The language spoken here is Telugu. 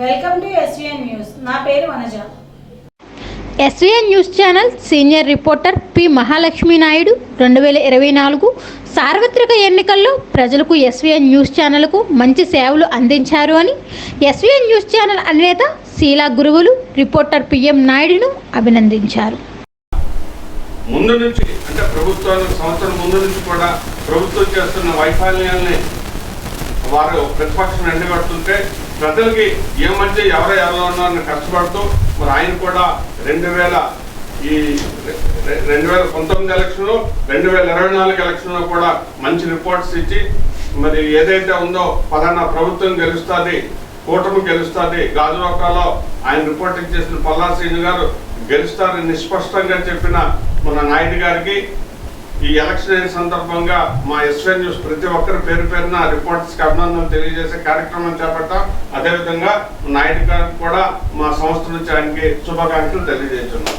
Welcome to SVN news. నా పేరు Vanaja. SVN news channel senior reporter P Mahalakshmi Naidu రెండు వేల ఇరవై నాలుగు సార్వత్రిక ఎన్నికల్లో ప్రజలకు ఎస్వీఎన్ న్యూస్ ఛానల్కు మంచి సేవలు అందించారు అని ఎస్వీఎన్ న్యూస్ ఛానల్ అధినేత శీలా గురువులు రిపోర్టర్ పిఎం నాయుడును అభినందించారు. ముందు నుంచి అంటే ప్రభుత్వానికి సంవత్సరం ముందు నుంచి కూడా ప్రభుత్వం చేస్తున్న వైఫల్యాల్ని వారు ప్రతిపక్షం ఎండగడుతుంటే ప్రజలకి ఏ మధ్య ఎవరు ఎవరో ఉన్నారని కష్టపడుతూ మరి ఆయన కూడా రెండు వేల ఈ రెండు వేల పంతొమ్మిది ఎలక్షన్లో రెండు వేల ఇరవై నాలుగు ఎలక్షన్లో కూడా మంచి రిపోర్ట్స్ ఇచ్చి మరి ఏదైతే ఉందో పలానా ప్రభుత్వం గెలుస్తుంది కూటమి గెలుస్తుంది గాజువాకలో ఆయన రిపోర్టింగ్ చేసిన పల్లా శ్రీను గారు గెలుస్తారని నిస్పష్టంగా చెప్పిన మన నాయుడు గారికి ఈ ఎలక్షన్ అయిన సందర్భంగా మా ఎస్వై న్యూస్ ప్రతి ఒక్కరి పేరు పేరున రిపోర్ట్స్కి అభినందనలు తెలియజేసే కార్యక్రమం చేపట్టాం అదేవిధంగా నాయుడు గారికి కూడా మా సంస్థ నుంచి ఆయనకి శుభాకాంక్షలు తెలియజేస్తున్నాం.